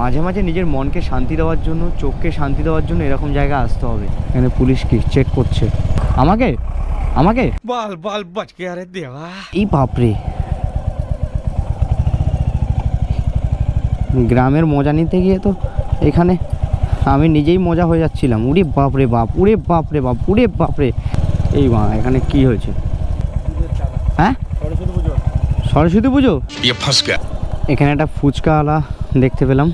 মাঝে মাঝে নিজের মনকে শান্তি দেওয়ার জন্য চোখকে শান্তি দেওয়ার জন্য এরকম জায়গায় আসতে হবে। এখানে পুলিশ কি চেক করছে? আমাকে? আমাকে? বাল বাল বাজকে আরে দেওয়া। এই বাপরে। গ্রামের মজা নিতে গিয়ে তো এখানে আমি নিজেই মজা হয়ে যাচ্ছিলাম। উড়ে বাপরে বাপ উড়ে বাপরে বাপ উড়ে বাপরে। এই মা এখানে কি হয়েছে? হ্যাঁ? সরস্বতী পুজো। এখানে একটা ফুচকাওয়ালা দেখতে পেলাম।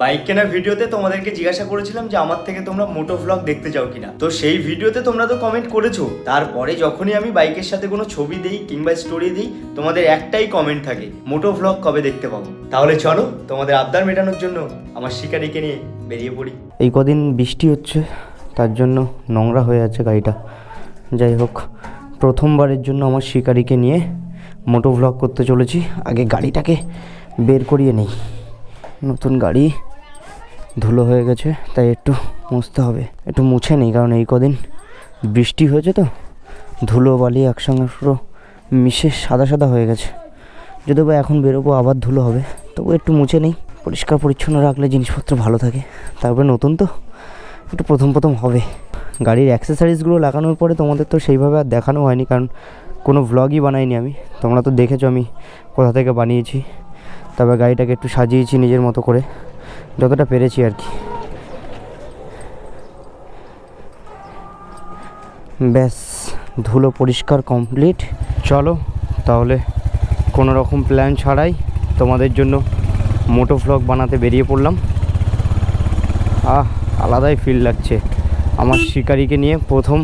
বাইক কেনার ভিডিওতে তোমাদেরকে জিজ্ঞাসা করেছিলাম যে আমার থেকে তোমরা মোটো ভ্লগ দেখতে চাও কিনা। তো সেই ভিডিওতে তোমরা তো কমেন্ট করেছ। তারপরে যখনই আমি বাইকের সাথে কোনো ছবি দেই কিংবা স্টোরি দিই, তোমাদের একটাই কমেন্ট থাকে, মোটো ভ্লগ কবে দেখতে পাবো? তাহলে চলো, তোমাদের আবদার মেটানোর জন্য আমার শিকারিকে নিয়ে বেরিয়ে পড়ি। এই কদিন বৃষ্টি হচ্ছে, তার জন্য নোংরা হয়ে আছে গাড়িটা। যাই হোক, প্রথমবারের জন্য আমার শিকারিকে নিয়ে মোটো ভ্লগ করতে চলেছি। আগে গাড়িটাকে বের করিয়ে নেই। নতুন গাড়ি ধুলো হয়ে গেছে, তাই একটু মুছতে হবে। একটু মুছে নেই, কারণ এই কদিন বৃষ্টি হয়েছে তো। ধুলো বালি একসঙ্গে পুরো মিশে সাদা সাদা হয়ে গেছে। যদি বা এখন বেরোবো, আবার ধুলো হবে। তবু একটু মুছে নেই। পরিষ্কার পরিচ্ছন্ন রাখলে জিনিসপত্র ভালো থাকে। তারপরে নতুন তো, একটু প্রথম প্রথম হবে। গাড়ির অ্যাক্সেসারিজগুলো লাগানোর পরে তোমাদের তো সেইভাবে আর দেখানো হয়নি, কারণ কোনো ভ্লগই বানাইনি আমি। তোমরা তো দেখেছ আমি কোথা থেকে বানিয়েছি। তারপর গাড়িটাকে একটু সাজিয়েছি নিজের মতো করে। যতটা পেরেছি আর কি। ব্যাস, ধুলো পরিষ্কার কমপ্লিট চলো, তাহলে কোনো রকম প্ল্যান ছাড়াই তোমাদের জন্য মোটো ভ্লগ বানাতে বেরিয়ে পড়লাম। আহ, আলাদাই ফিল লাগছে আমার শিকারিকে নিয়ে প্রথম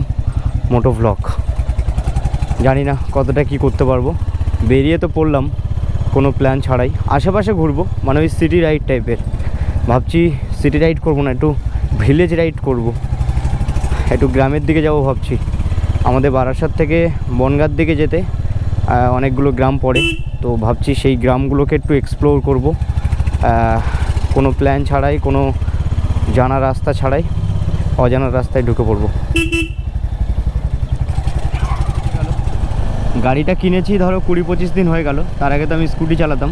মোটো ভ্লগ জানি না কতটা কি করতে পারব। বেরিয়ে তো পড়লাম, কোনো প্ল্যান ছাড়াই। আশেপাশে ঘুরবো মানে ওই সিটি রাইড টাইপের ভাবছি সিটি রাইড করব না, একটু ভিলেজ রাইড করব। একটু গ্রামের দিকে যাব ভাবছি। আমাদের বারাসাত থেকে বনগাঁর দিকে যেতে অনেকগুলো গ্রাম পড়ে। তো ভাবছি সেই গ্রামগুলোকে একটু এক্সপ্লোর করব। কোনো প্ল্যান ছাড়াই, কোনো জানা রাস্তা ছাড়াই, অজানা রাস্তায় ঢুকে পড়ব। গাড়িটা কিনেছি, ধরো কুড়ি পঁচিশ দিন হয়ে গেল। তার আগে তো আমি স্কুটি চালাতাম।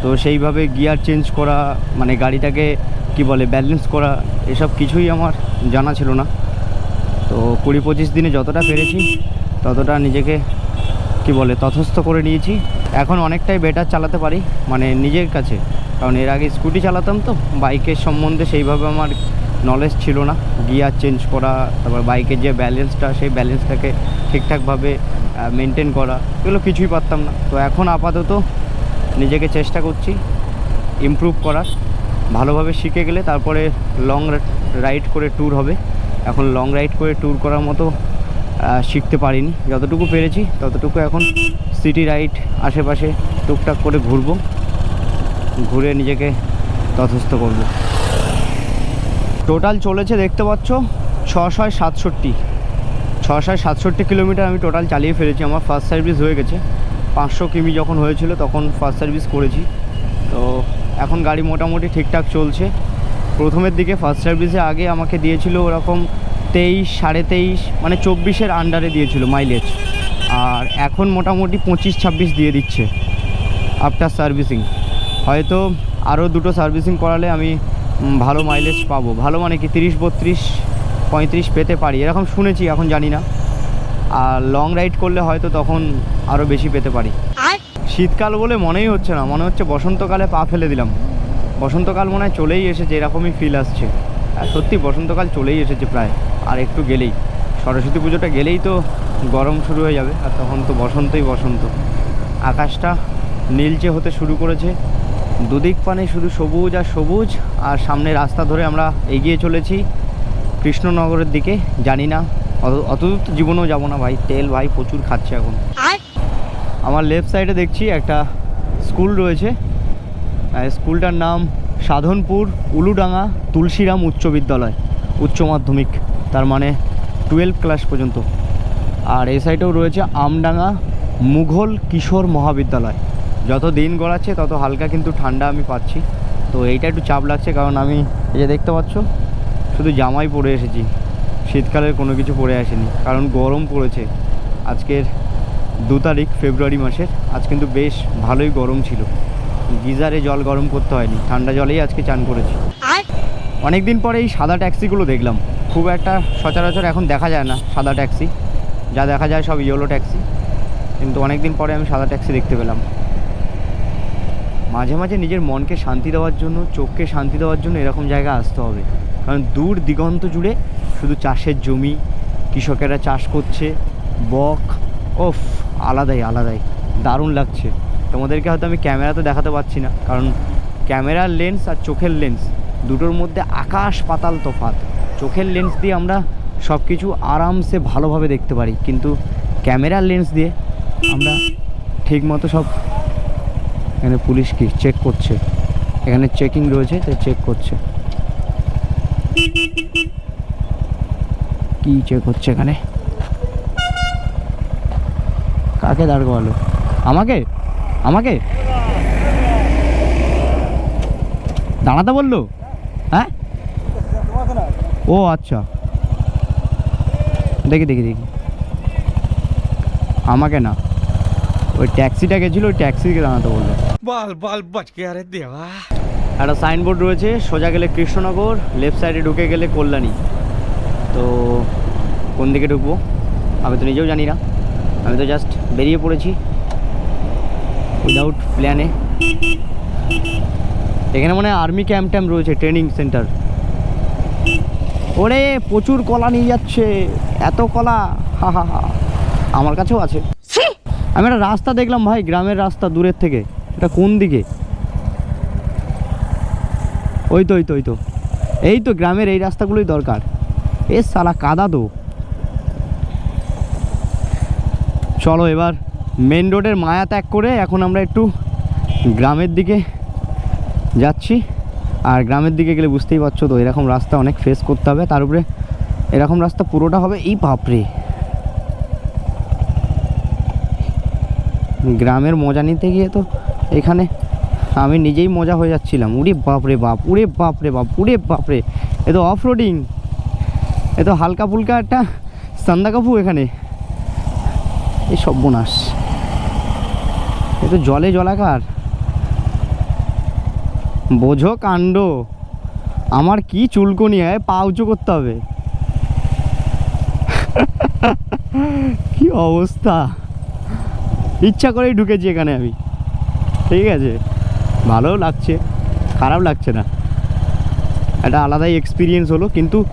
তো সেইভাবে গিয়ার চেঞ্জ করা মানে গাড়িটাকে কি বলে ব্যালেন্স করা, এসব কিছুই আমার জানা ছিল না। তো কুড়ি পঁচিশ দিনে যতটা পেরেছি, ততটা নিজেকে কি বলে, তথস্থ করে নিয়েছি। এখন অনেকটাই বেটার চালাতে পারি মানে নিজের কাছে। কারণ এর আগে স্কুটি চালাতাম তো বাইকের সম্বন্ধে সেইভাবে আমার নলেজ ছিল না। গিয়ার চেঞ্জ করা, তারপর বাইকের যে ব্যালেন্সটা সেই ব্যালেন্সটাকে ঠিকঠাকভাবে মেনটেন করা, এগুলো কিছুই পারতাম না। তো এখন আপাতত নিজেকে চেষ্টা করছি ইমপ্রুভ করার। ভালোভাবে শিখে গেলে তারপরে লং রাইড করে ট্যুর হবে। এখন লং রাইড করে ট্যুর করার মতো শিখতে পারিনি। যতটুকু পেরেছি ততটুকু এখন সিটি রাইড আশেপাশে টুকটাক করে ঘুরবো। ঘুরে নিজেকে তথস্থ করব। টোটাল চলেছে দেখতে পাচ্ছ ছশয় সাতষট্টি। ছশয় সাতষট্টি কিলোমিটার আমি টোটাল চালিয়ে ফেলেছি। আমার ফার্স্ট সার্ভিস হয়ে গেছে। পাঁচশো কিমি যখন হয়েছিল তখন ফার্স্ট সার্ভিস করেছি। তো এখন গাড়ি মোটামুটি ঠিকঠাক চলছে। প্রথমের দিকে ফার্স্ট সার্ভিসে আগে আমাকে দিয়েছিল ওরকম তেইশ, সাড়ে তেইশ মানে চব্বিশের আন্ডারে দিয়েছিল মাইলেজ আর এখন মোটামুটি পঁচিশ, ছাব্বিশ দিয়ে দিচ্ছে আফটার সার্ভিসিং হয়তো আরও দুটো সার্ভিসিং করালে আমি ভালো মাইলেজ পাবো। ভালো মানে কি, তিরিশ, বত্রিশ, পঁয়ত্রিশ পেতে পারি। এরকম শুনেছি, এখন জানি না। আর লং রাইড করলে হয়তো তখন আরও বেশি পেতে পারি। শীতকাল বলে মনেই হচ্ছে না মনে হচ্ছে বসন্তকালে পা ফেলে দিলাম। বসন্তকাল মনে হয় চলেই এসেছে এরকমই ফিল আসছে। আর সত্যি বসন্তকাল চলেই এসেছে প্রায় আর একটু গেলেই। সরস্বতী পুজোটা গেলেই তো গরম শুরু হয়ে যাবে আর তখন তো বসন্তই বসন্ত। আকাশটা নীলচে হতে শুরু করেছে দুদিক পানে শুধু সবুজ আর সবুজ আর সামনে রাস্তা ধরে আমরা এগিয়ে চলেছি। কৃষ্ণনগরের দিকে জানি না অত অত দূর তো জীবনেও যাব না ভাই তেল ভাই প্রচুর খাচ্ছে এখন। আমার লেফট সাইডে দেখছি একটা স্কুল রয়েছে। স্কুলটার নাম সাধনপুর উলুডাঙ্গা তুলসীরাম উচ্চ বিদ্যালয় উচ্চ মাধ্যমিক। তার মানে টুয়েলভ ক্লাস পর্যন্ত। আর এই সাইডেও রয়েছে আমডাঙ্গা মুঘল কিশোর মহাবিদ্যালয়। যত দিন গড়াচ্ছে তত হালকা কিন্তু ঠান্ডা আমি পাচ্ছি। তো এইটা একটু চাপ লাগছে কারণ আমি এই যে দেখতে পাচ্ছ শুধু জামাই পরে এসেছি। শীতকালের কোনো কিছু পরে আসেনি। কারণ গরম পড়েছে। আজকের দু তারিখ ফেব্রুয়ারি মাসের। আজ কিন্তু বেশ ভালোই গরম ছিল। গিজারে জল গরম করতে হয়নি। ঠান্ডা জলেই আজকে চান করেছি। অনেক দিন পরে এই সাদা ট্যাক্সিগুলো দেখলাম। খুব একটা সচরাচর এখন দেখা যায় না সাদা ট্যাক্সি। যা দেখা যায় সব ইয়েলো ট্যাক্সি। কিন্তু অনেক দিন পরে আমি সাদা ট্যাক্সি দেখতে পেলাম। মাঝে মাঝে নিজের মনকে শান্তি দেওয়ার জন্য চোখকে শান্তি দেওয়ার জন্য এরকম জায়গা আসতে হবে। কারণ দূর দিগন্ত জুড়ে শুধু চাষের জমি, কৃষকেরা চাষ করছে, বক, ওফ, আলাদাই আলাদাই, দারুণ লাগছে। তোমাদেরকে হয়তো আমি ক্যামেরাতে দেখাতে পারছি না, কারণ ক্যামেরার লেন্স আর চোখের লেন্স দুটোর মধ্যে আকাশ পাতাল তফাৎ। চোখের লেন্স দিয়ে আমরা সব কিছু আরামসে ভালোভাবে দেখতে পারি, কিন্তু ক্যামেরার লেন্স দিয়ে আমরা ঠিকমতো সব এখানে পুলিশ কি চেক করছে। এখানে চেকিং রয়েছে, তাই চেক করছে। কি চেক হচ্ছে এখানে? কাকে দাঁড় করালো? আমাকে? আমাকে? দাঁড়াতে বলল? হ্যাঁ? ও আচ্ছা। দেখি দেখি দেখি। আমাকে না। ওই ট্যাক্সিটা গেছিল ওই ট্যাক্সিকে দাঁড়াতে বলল। বাল বাল বাজকে আরে দেওয়া। একটা সাইনবোর্ড রয়েছে সোজা গেলে কৃষ্ণনগর লেফট সাইডে ঢুকে গেলে কল্যাণী। তো কোন দিকে ঢুকবো? আমি তো নিজেও জানি না। আমি তো জাস্ট বেরিয়ে পড়েছি। উইদাউট প্ল্যানে এখানে মনে হয় আর্মি ক্যাম্প ট্যাম্প রয়েছে ট্রেনিং সেন্টার ওরে প্রচুর কলা নিয়ে যাচ্ছে। এত কলা। হা হা হা। আমার কাছেও আছে। আমি একটা রাস্তা দেখলাম ভাই গ্রামের রাস্তা দূরের থেকে। এটা কোন দিকে? ওই তো ওই তো ওই তো। এই তো গ্রামের এই রাস্তাগুলোই দরকার। এ সালা কাদা তো। চলো এবার মেন রোডের মায়া ত্যাগ করে এখন আমরা একটু গ্রামের দিকে যাচ্ছি। আর গ্রামের দিকে গেলে বুঝতেই পারছ তো, এরকম রাস্তা অনেক ফেস করতে হবে। তার উপরে এরকম রাস্তা পুরোটা হবে, এই বাপরে। গ্রামের মজা নিতে গিয়ে তো এখানে আমি নিজেই মজা হয়ে যাচ্ছিলাম। উড়ে বাপরে বাপ, উড়ে বাপরে বাপ, উড়ে বাপরে। এ তো অফ রোডিং এ তো হালকা ফুলকা একটা সান্দা কাপু এখানে। এই সর্বনাশ এ তো জলে জলাকার। বোঝো কাণ্ড। আমার কি চুলকনি হয় পা উঁচু করতে হবে। কি অবস্থা। ইচ্ছা করেই ঢুকেছি এখানে আমি। ঠিক আছে। ভালোও লাগছে, খারাপ লাগছে না। একটা আলাদাই এক্সপিরিয়েন্স হলো, কিন্তু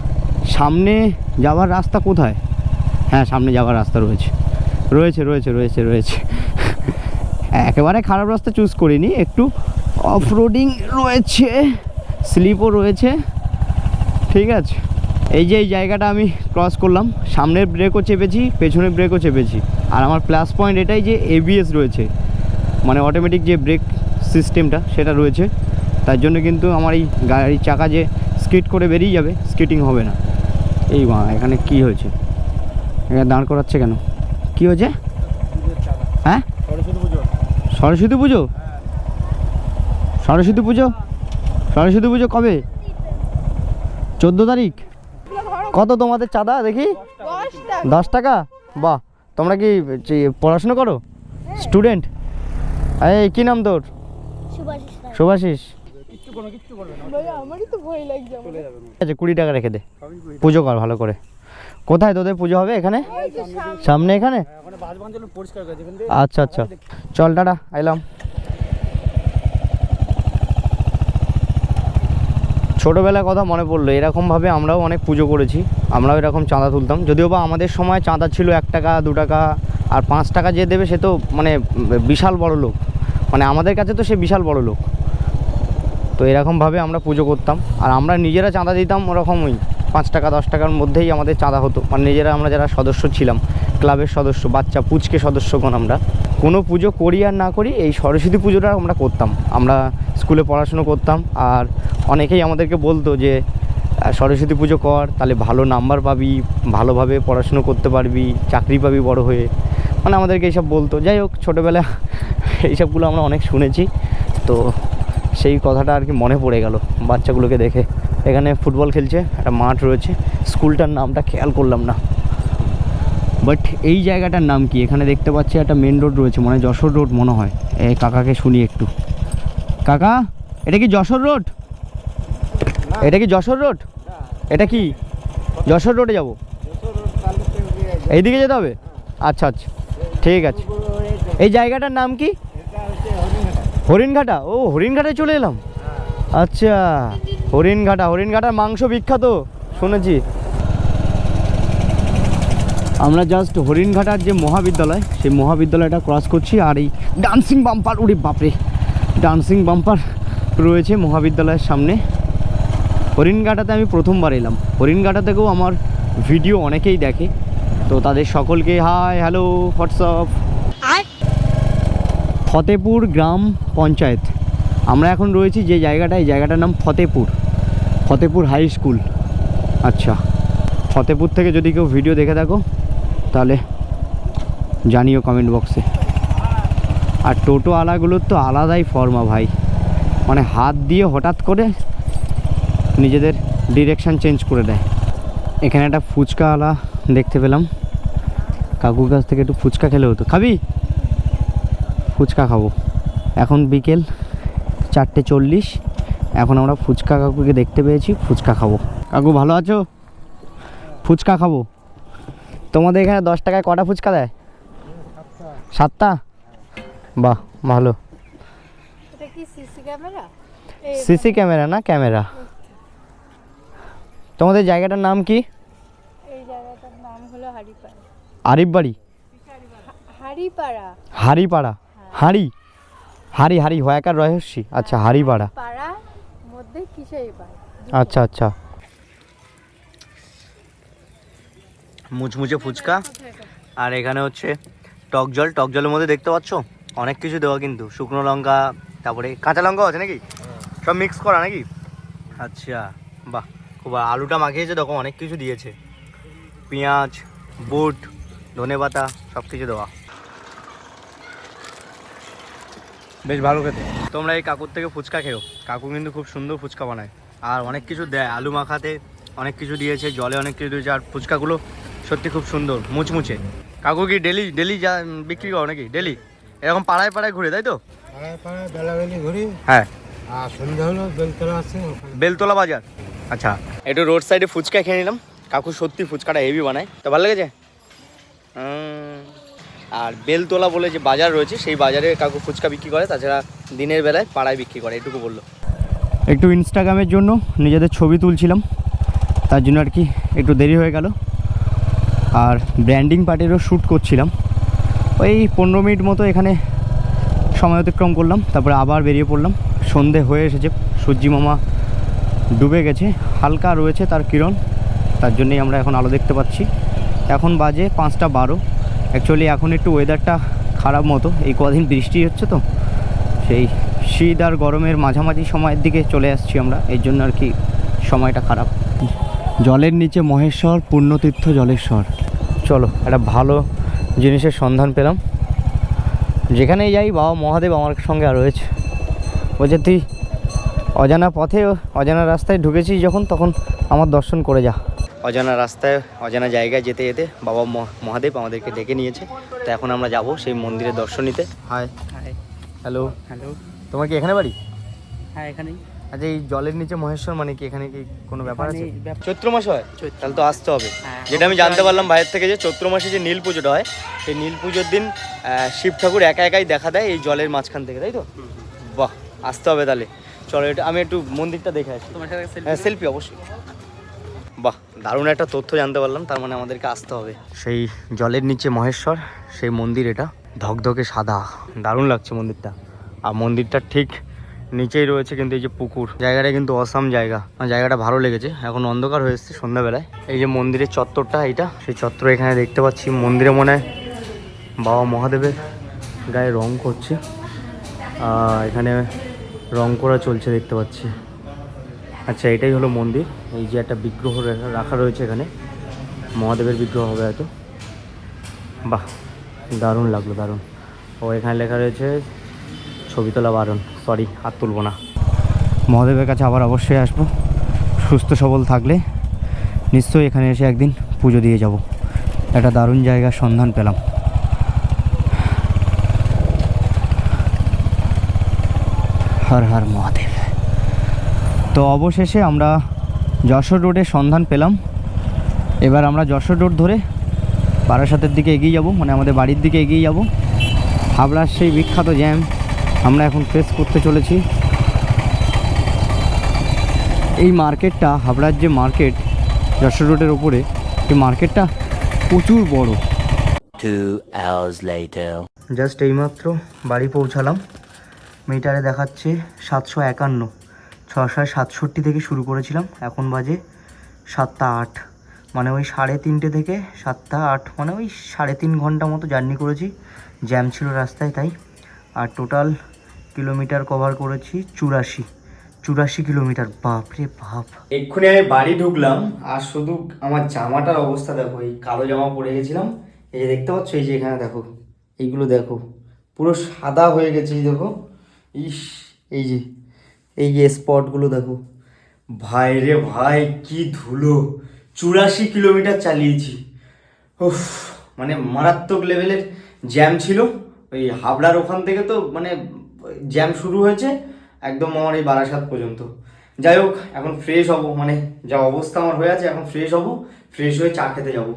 সামনে যাওয়ার রাস্তা কোথায়? হ্যাঁ সামনে যাওয়ার রাস্তা রয়েছে। রয়েছে রয়েছে রয়েছে রয়েছে। একেবারে খারাপ রাস্তা চুজ করিনি, একটু অফ রোডিং রয়েছে স্লিপও রয়েছে। ঠিক আছে, এই যে এই জায়গাটা আমি ক্রস করলাম, সামনের ব্রেকও চেপেছি, পেছনের ব্রেকও চেপেছি। আর আমার প্লাস পয়েন্ট এটাই যে এবিএস রয়েছে। মানে অটোমেটিক যে ব্রেক সিস্টেমটা সেটা রয়েছে। তার জন্য কিন্তু আমার এই গাড়ির চাকা যে স্কিট করে বেরিয়ে যাবে স্কিটিং হবে না। এই মা, এখানে কি হয়েছে? এখানে দাঁড় করাচ্ছে কেন? কি হয়েছে? হ্যাঁ? সরস্বতী পুজো? সরস্বতী পুজো? সরস্বতী পুজো কবে? চোদ্দ তারিখ? কত তোমাদের চাঁদা দেখি? দশ টাকা? বাহ তোমরা কি যে পড়াশুনো করো? স্টুডেন্ট? এই কী নাম তোর। শুভাশিস আছে কুড়ি টাকা রেখে দে। পুজো কর ভালো করে। কোথায় তোদের পুজো হবে এখানে? সামনে এখানে? আচ্ছা আচ্ছা। চল, টাটা, আইলাম। ছোটোবেলার কথা মনে পড়ল, এরকমভাবে আমরাও অনেক পুজো করেছি, আমরাও এরকম চাঁদা তুলতাম। যদিও বা আমাদের সময় চাঁদা ছিল এক টাকা, দু টাকা, আর পাঁচ টাকা যে দেবে সে তো মানে বিশাল বড় লোক। মানে আমাদের কাছে তো সে বিশাল বড় লোক। তো এরকমভাবে আমরা পুজো করতাম, আর আমরা নিজেরা চাঁদা দিতাম ওরকমই। পাঁচ টাকা, দশ টাকার মধ্যেই আমাদের চাঁদা হতো। মানে নিজেরা আমরা যারা সদস্য ছিলাম, ক্লাবের সদস্য, বাচ্চা পুচকে সদস্যগণ আমরা, কোনো পুজো করি আর না করি, এই সরস্বতী পুজোটা আমরা করতাম। আমরা স্কুলে পড়াশুনো করতাম, আর অনেকেই আমাদেরকে বলতো যে সরস্বতী পুজো কর, তাহলে ভালো নাম্বার পাবি, ভালোভাবে পড়াশুনো করতে পারবি, চাকরি পাবি বড় হয়ে। মানে আমাদেরকে এইসব বলতো। যাই হোক ছোটোবেলা এইসবগুলো আমরা অনেক শুনেছি। তো সেই কথাটা আর কি মনে পড়ে গেল বাচ্চাগুলোকে দেখে। এখানে ফুটবল খেলছে একটা মাঠ রয়েছে। স্কুলটার নামটা খেয়াল করলাম না। বাট এই জায়গাটার নাম কি? এখানে দেখতে পাচ্ছি একটা মেন রোড রয়েছে মানে যশোর রোড মনে হয়। এই কাকাকে শুনি একটু। কাকা এটা কি যশোর রোড এটা কি যশোর রোড এটা কি? যশোর রোডে যাব? এইদিকে যেতে হবে? আচ্ছা আচ্ছা। ঠিক আছে। এই জায়গাটার নাম কি? হরিণঘাটা? ও হরিণঘাটায় চলে এলাম। আচ্ছা হরিণঘাটা হরিণঘাটার মাংস বিখ্যাত শুনেছি। আমরা জাস্ট হরিণঘাটার যে মহাবিদ্যালয় সেই মহাবিদ্যালয়টা ক্রস করছি আর এই ডান্সিং বাম্পার উড়ে বাপরে! ডান্সিং বাম্পার রয়েছে মহাবিদ্যালয়ের সামনে। হরিণঘাটাতে আমি প্রথমবার এলাম। হরিণঘাটা থেকেও আমার ভিডিও অনেকেই দেখে। তো তাদের সকলকে হাই হ্যালো হোয়াটসঅ্যাপ ফতেপুর গ্রাম পঞ্চায়েত। আমরা এখন রয়েছি যে জায়গাটা এই জায়গাটার নাম ফতেপুর। Fatehpur high school. আচ্ছা ফতেপুর থেকে যদি কেউ ভিডিও দেখে থাকো, তাহলে জানিও কমেন্ট বক্সে আর টোটো আলাগুলোর তো আলাদাই ফর্মা ভাই। মানে হাত দিয়ে হঠাৎ করে নিজেদের ডিরেকশান চেঞ্জ করে দেয়। এখানে একটা ফুচকা আলা দেখতে পেলাম। কাকুর কাছ থেকে একটু ফুচকা খেলে হতো। খাবি? ফুচকা খাব। এখন বিকেল চারটে চল্লিশ। এখন আমরা ফুচকা কাকুকে দেখতে পেয়েছি ফুচকা খাব। কাকু ভালো আছো? ফুচকা খাব। তোমাদের এখানে দশ টাকায় কটা ফুচকা দেয়? সাতটা? বাহ ভালো। CC camera? না ক্যামেরা? তোমাদের জায়গাটার নাম কি? আরিফ বাড়ি হাড়িপাড়া। হাড়িপাড়া। হাড়ি? হাড়ি হাড়ি হয়াকার রহস্যি? আচ্ছা হাড়িপাড়া পাড়া মধ্যে কিসেই আচ্ছা আচ্ছা। মুচমুচে ফুচকা আর এখানে হচ্ছে টক জল। টক জলের মধ্যে দেখতে পাচ্ছ? অনেক কিছু দেওয়া কিন্তু। শুকনো লঙ্কা তারপরে কাঁচা লঙ্কাও আছে নাকি? সব মিক্স করা নাকি? আচ্ছা বাহ খুব। আলুটা মাখিয়েছে দেখো অনেক কিছু দিয়েছে। পেঁয়াজ বুট ধনে পাতা সব কিছু দেওয়া। বেশ ভালো খেতে। তোমরা এই কাকুর থেকে ফুচকা খেও কাকু কিন্তু খুব সুন্দর ফুচকা বানায়। আর অনেক কিছু দেয় আলু মাখাতে অনেক কিছু দিয়েছে জলে অনেক কিছু দিয়েছে আর ফুচকাগুলো সত্যি খুব সুন্দর মুচমুচে। কাকু কি ডেলি ডেলি যা বিক্রি করো নাকি? ডেলি? এরকম পাড়ায় পাড়ায় ঘুরে তাই তো? পাড়ায় পাড়ায় বেলাবেলি ঘুরি। হ্যাঁ। আর সন্ধ্যা হলো বেলতলা আছে বেলতলা বাজার। আচ্ছা একটু রোড সাইডে ফুচকা খেয়ে নিলাম। কাকু সত্যি ফুচকাটা হেভি বানায়। তো ভালো লেগেছে? আর বেলতলা বলে যে বাজার রয়েছে, সেই বাজারে কাকু ফুচকা বিক্রি করে, তাছাড়া দিনের বেলায় পাড়ায় বিক্রি করে, এটুকু বলল। একটু ইনস্টাগ্রামের জন্য নিজেদের ছবি তুলছিলাম, তার জন্য আর কি একটু দেরি হয়ে গেল। আর ব্র্যান্ডিং পার্টিরও শ্যুট করছিলাম। ওই পনেরো মিনিট মতো এখানে সময় অতিক্রম করলাম, তারপরে আবার বেরিয়ে পড়লাম। সন্ধে হয়ে এসেছে সূর্যি মামা ডুবে গেছে, হালকা রয়েছে তার কিরণ, তার জন্যই আমরা এখন আলো দেখতে পাচ্ছি। এখন বাজে পাঁচটা বারো। অ্যাকচুয়ালি এখন একটু ওয়েদারটা খারাপ মতো। এই কদিন বৃষ্টি হচ্ছে তো। সেই শীত আর গরমের মাঝামাঝি সময়ের দিকে চলে আসছি আমরা। এই জন্য আর কি সময়টা খারাপ। জলের নিচে মহেশ্বর পূর্ণতীর্থ জলেশ্বর। চলো একটা ভালো জিনিসের সন্ধান পেলাম। যেখানেই যাই বাবা মহাদেব আমার সঙ্গে আর রয়েছে। বলছে তুই অজানা পথে অজানা রাস্তায় ঢুকেছি যখন তখন আমার দর্শন করে যা। অজানা রাস্তায় অজানা জায়গায় যেতে যেতে বাবা মহ- মহাদেব আমাদেরকে ডেকে নিয়েছে। তো এখন আমরা যাব সেই মন্দিরের দর্শন নিতে। হাই হাই হ্যালো হ্যালো তোমার কি এখানে বাড়ি? হ্যাঁ এখানেই। আচ্ছা এই জলের নিচে মহেশ্বর মানে কি? এখানে কি কোনো ব্যাপার আছে? চৈত্র মাস হয়। তাহলে তো আসতে হবে। হ্যাঁ, যেটা আমি জানতে পারলাম ভাইয়ের থেকে যে চৈত্র মাসে যে নীল পুজোটা হয় সেই নীল পুজোর দিন শিব ঠাকুর একা একাই দেখা দেয় এই জলের মাঝখান থেকে তাই তো? বাহ আসতে হবে তাহলে। চলো এটা আমি একটু মন্দিরটা দেখে আসি। তোমার সাথে selfie হ্যাঁ সেলফি অবশ্যই। দারুণ একটা তথ্য জানতে পারলাম, তার মানে আমাদেরকে আসতে হবে। সেই জলের নিচে মহেশ্বর, সেই মন্দির এটা ধকধকে সাদা, দারুণ লাগছে মন্দিরটা। আর মন্দিরটার ঠিক নিচেই রয়েছে কিন্তু এই যে পুকুর, জায়গাটা কিন্তু অসাম জায়গা। জায়গাটা ভালো লেগেছে, এখন অন্ধকার হয়ে এসছে সন্ধ্যাবেলায়। এই যে মন্দিরের চত্বরটা এইটা সেই চত্বর এখানে দেখতে পাচ্ছি, মন্দিরে মনে হয় বাবা মহাদেবের গায়ে রং করছে। এখানে রং করা চলছে দেখতে পাচ্ছি। আচ্ছা এটাই হলো মন্দির। এই যে একটা বিগ্রহ রাখা রয়েছে এখানে। মহাদেবের বিগ্রহ হবে হয়তো। বাহ, দারুণ লাগল, দারুণ। ও, এখানে লেখা রয়েছে ছবি তোলা বারণ। সরি হাত তুলবো না। মহাদেবের কাছে আবার অবশ্যই আসব। সুস্থ, সবল থাকলে নিশ্চয়ই এখানে এসে একদিন পুজো দিয়ে যাব। একটা দারুণ জায়গার সন্ধান পেলাম। হর হর মহাদেব। তো অবশেষে আমরা যশোর রোডের সন্ধান পেলাম। এবার আমরা যশোর রোড ধরে বারাসাতের দিকে এগিয়ে যাব মানে আমাদের বাড়ির দিকে এগিয়ে যাব। হাবড়ার সেই বিখ্যাত জ্যাম আমরা এখন ফেস করতে চলেছি। এই মার্কেটটা হাবড়ার যে মার্কেট যশোর রোডের ওপরে এই মার্কেটটা প্রচুর বড়। জাস্ট এইমাত্র বাড়ি পৌঁছালাম। মিটারে দেখাচ্ছে সাতশো একান্ন। ছশো সাতষট্টি থেকে শুরু করেছিলাম। এখন বাজে সাতটা আট। মানে ওই সাড়ে তিনটে থেকে সাতটা আট মানে ওই সাড়ে তিন ঘণ্টা মতো জার্নি করেছি। জ্যাম ছিল রাস্তায়, তাই। আর টোটাল কিলোমিটার কভার করেছি চুরাশি। চুরাশি কিলোমিটার বাপ রে বাপ। এক্ষুনি আমি বাড়ি ঢুকলাম, আর শুধু আমার জামাটার অবস্থা দেখো, এই কালো জামা পরে গেছিলাম। এই যে দেখতে পাচ্ছ, এই যে এখানে দেখো, এইগুলো দেখো। পুরো সাদা হয়ে গেছে, এই দেখো। ইস, এই যে এই স্পটগুলো দেখো। ভাই রে ভাই, কি ধুলো। চুরাশি কিলোমিটার চালিয়েছি। উফ মানে মারাত্মক লেভেলের জ্যাম ছিল। ওই হাবড়ার ওখান থেকে তো মানে জ্যাম শুরু হয়েছে একদম আমার এই বারাসাত পর্যন্ত। যাই হোক, এখন ফ্রেশ হব। মানে যা অবস্থা আমার হয়ে আছে, এখন ফ্রেশ হব। ফ্রেশ হয়ে চা খেতে যাব.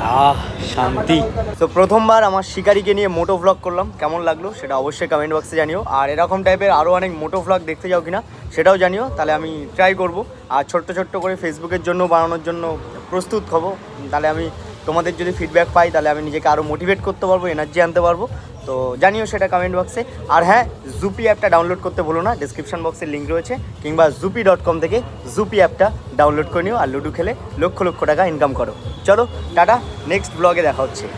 আহ, শান্তি। তো প্রথমবার আমার শিকারিকে নিয়ে মোটো ভ্লগ করলাম। কেমন লাগল সেটা অবশ্যই কমেন্ট বক্সে জানিও। আর এরকম টাইপের আরও অনেক মোটো ভ্লগ দেখতে যাও কিনা সেটাও জানিও। তাহলে আমি ট্রাই করব। আর ছোট্ট ছোট্ট করে ফেসবুকের জন্য বানানোর জন্য প্রস্তুত হব। তাহলে আমি তোমাদের যদি ফিডব্যাক পাই, তাহলে আমি নিজেকে আরও মোটিভেট করতে পারব এনার্জি আনতে পারব। তো জানিও সেটা কমেন্ট বক্সে আর হ্যাঁ জুপি অ্যাপটা ডাউনলোড করতে বলো না ডিসক্রিপশন বক্সের লিঙ্ক রয়েছে, কিংবা জুপি ডট কম থেকে জুপি অ্যাপটা ডাউনলোড করে নিও, আর লুডো খেলে লক্ষ লক্ষ টাকা ইনকাম করো। চলো, টাটা নেক্সট ব্লগে দেখা হচ্ছে।